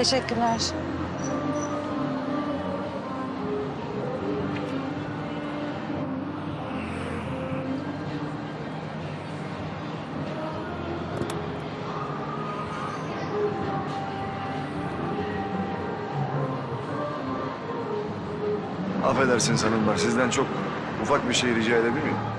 Teşekkürler. Affedersiniz hanımlar, sizden çok ufak bir şey rica edebilir miyim?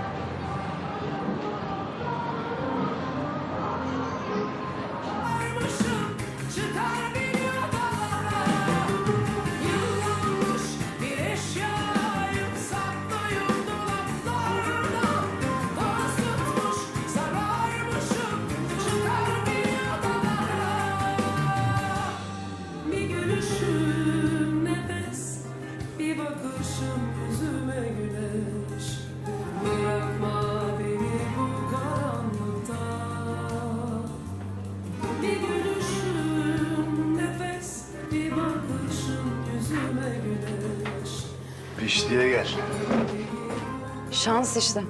Şans işte.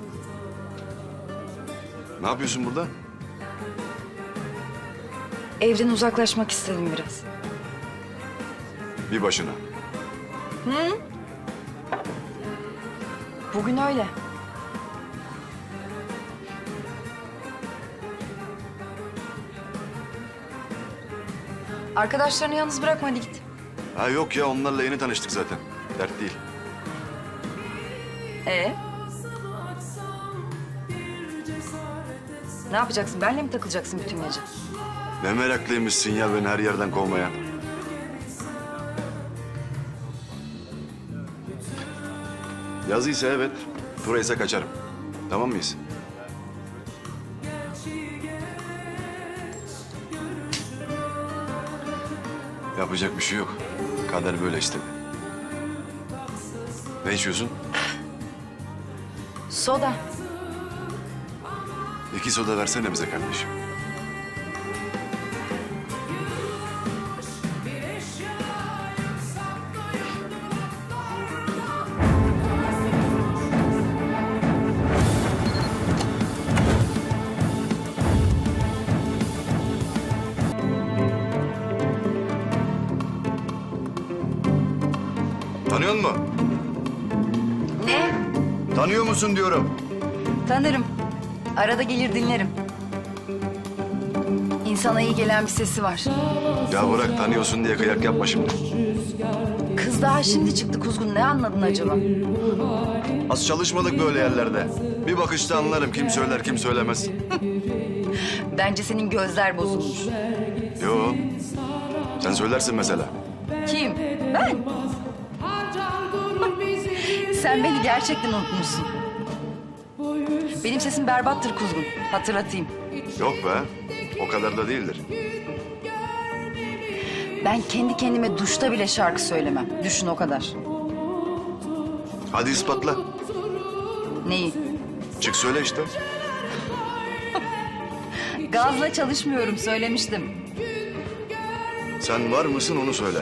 Ne yapıyorsun burada? Evden uzaklaşmak istedim biraz. Bir başına. Bugün öyle. Arkadaşlarını yalnız bırakma hadi git. Ha yok ya, onlarla yeni tanıştık zaten. Dert değil. Ee, ne yapacaksın? Benle mi takılacaksın bütün gece? Ne meraklıymışsın ya beni her yerden kovmaya. Yazıysa evet, tura ise kaçarım. Tamam mıyız? Yapacak bir şey yok. Kader böyle işte. Ne içiyorsun? Soda. İki soda versene bize kardeşim. Tanıyor musun? Ne? Tanıyor musun diyorum. Tanırım. Arada gelir dinlerim. İnsana iyi gelen bir sesi var. Ya bırak tanıyorsun diye kıyak yapma şimdi. Kız daha şimdi çıktı kuzgun. Ne anladın acaba? Az çalışmadık böyle yerlerde. Bir bakışta anlarım kim söyler kim söylemez. Bence senin gözler bozulmuş. Yo. Sen söylersin mesela. Kim? Ben. Harcar durur bizi Sen beni gerçekten unutmuşsun. Benim sesim berbattır kuzgun. Hatırlatayım. Yok be. O kadar da değildir. Ben kendi kendime duşta bile şarkı söylemem. Düşün o kadar. Hadi ispatla. Neyi? Çık söyle işte. Gazla çalışmıyorum söylemiştim. Sen var mısın onu söyle.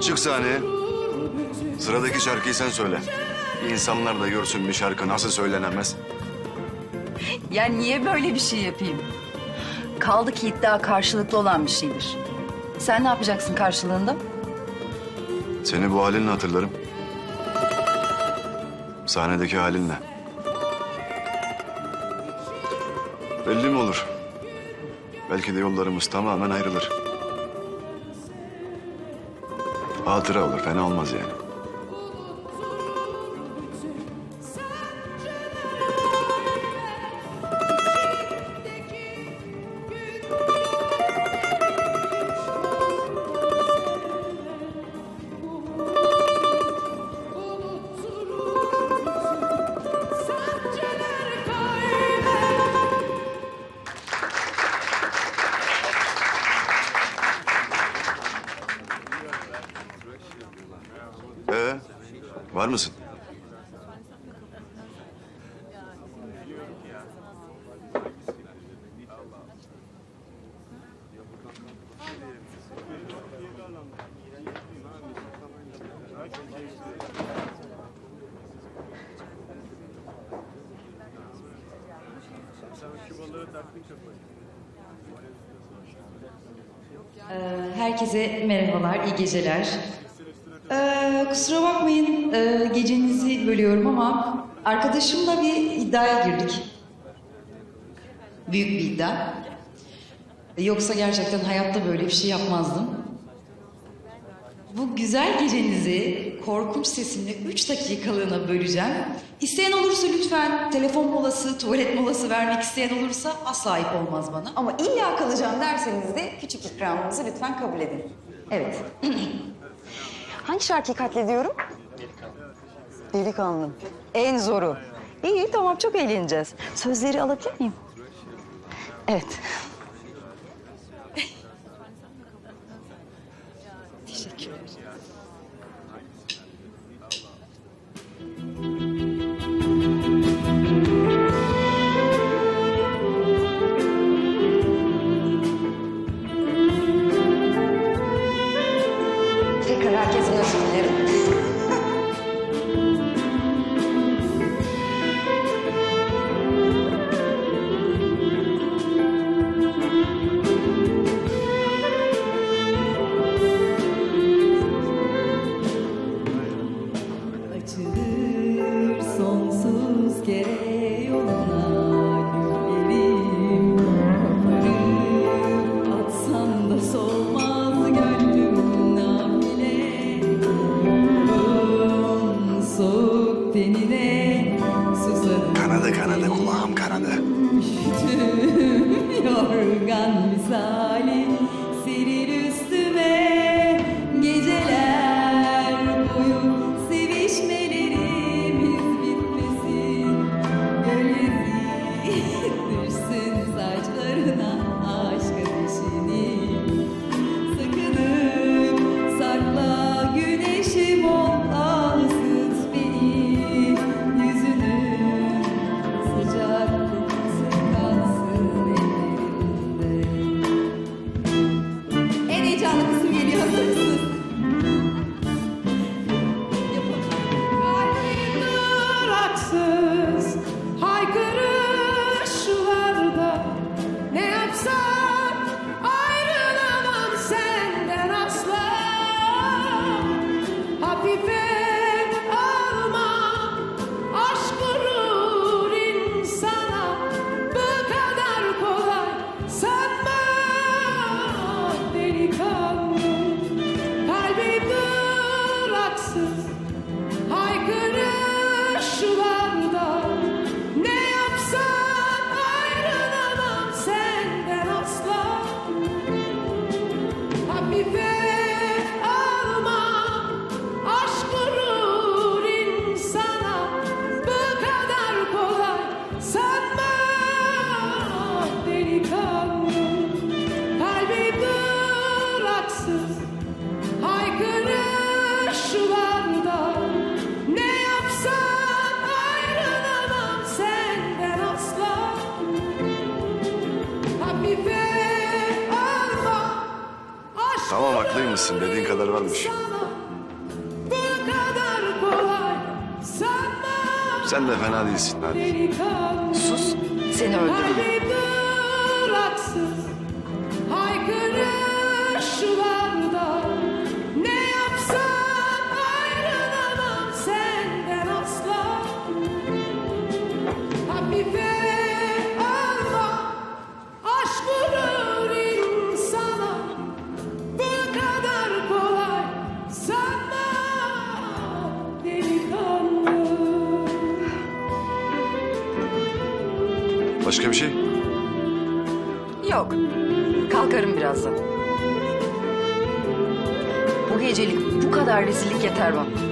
Çık sahneye. Sıradaki şarkıyı sen söyle. İnsanlar da görsün bir şarkı nasıl söylenemez. Ya niye böyle bir şey yapayım? Kaldı ki iddia karşılıklı olan bir şeydir. Sen ne yapacaksın karşılığında? Seni bu halinle hatırlarım. Sahnedeki halinle. Belli mi olur? Belki de yollarımız tamamen ayrılır. Hatıra olur, fena olmaz yani. Herkese merhabalar, iyi geceler. Ee, kusura bakmayın e, gecenizi bölüyorum ama arkadaşımla bir iddiaya girdik. Büyük bir iddia. Yoksa gerçekten hayatta böyle bir şey yapmazdım. Bu güzel gecenizi korkunç sesimle 3 dakikalığına böleceğim. İsteyen olursa lütfen telefon molası, tuvalet molası vermek isteyen olursa asla ayıp olmaz bana. Ama illa kalacağım derseniz de küçük ikramımızı lütfen kabul edin. Evet. Hangi şarkıyı katlediyorum? Delikanlı. En zoru. İyi tamam çok eğleneceğiz. Sözleri alabilir miyim? Evet. Tekrar herkesin özür dilerim. Tamam haklıymışsın dediğin kadar varmış. Sen de fena değilsin delikanlı Sus, seni öldürürüm. Kadar rezillik yeter bana.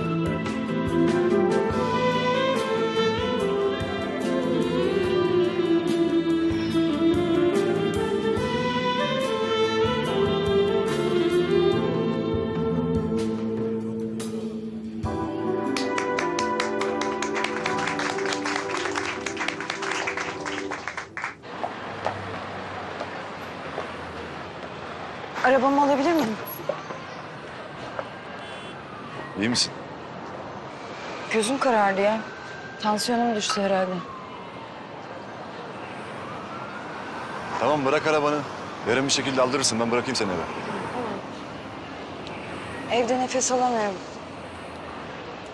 Gözüm karardı ya. Tansiyonum düştü herhalde. Tamam bırak arabanı. Yarın bir şekilde aldırırsın. Ben bırakayım seni eve. Evde nefes alamıyorum.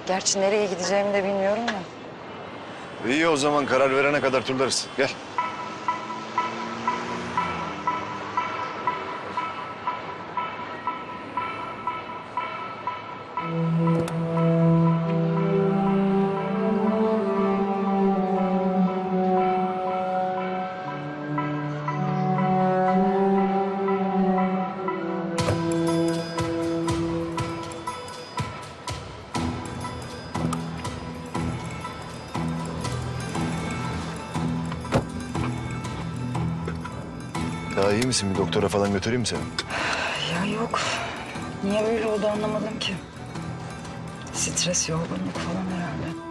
Gerçi nereye gideceğimi de bilmiyorum ya. İyi o zaman karar verene kadar turlarız. Gel. Misin? Bir doktora falan götüreyim mi seni? Ya yok. Niye böyle oldu anlamadım ki. Stres, yorgunluk falan herhalde.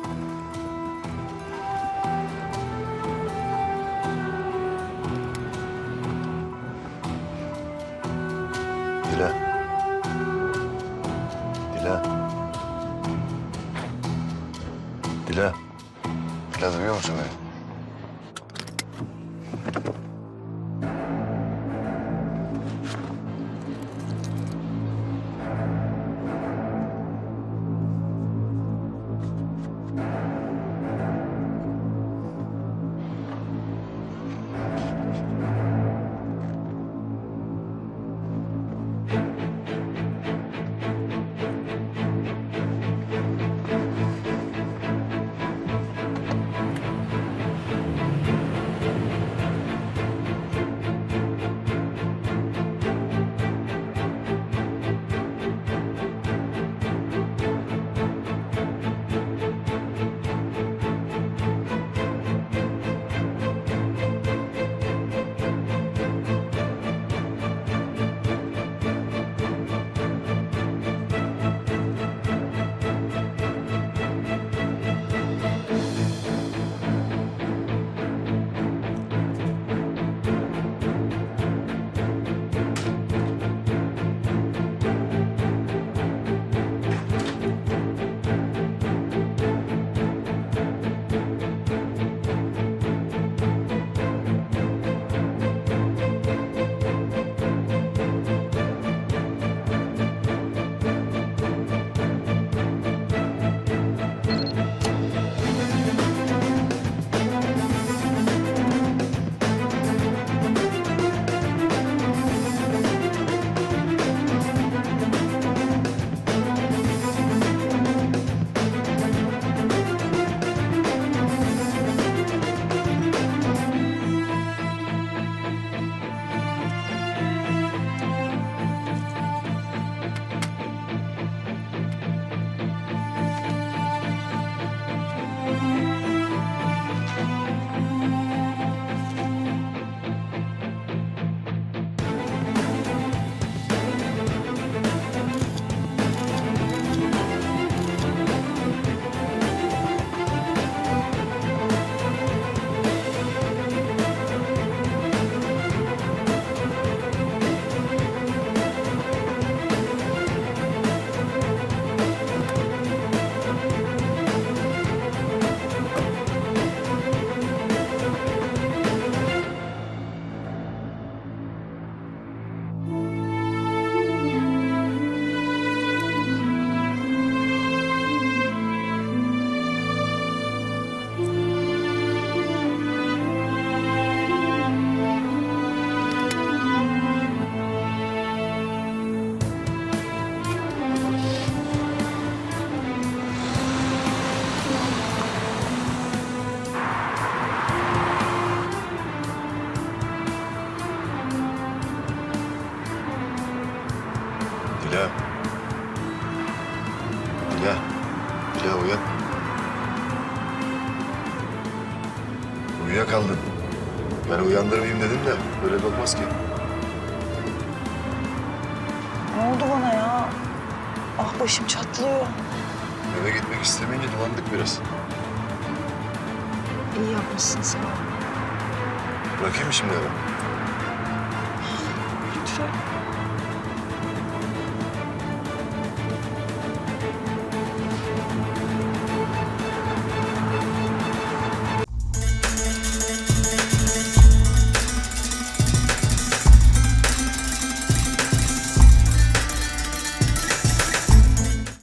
Ben uyandırmayayım dedim de böyle de olmaz ki. Ne oldu bana ya? Ah başım çatlıyor. Eve gitmek istemeyince dolandık biraz. İyi yapmışsın sen. Bırakayım mı şimdi eve? Lütfen.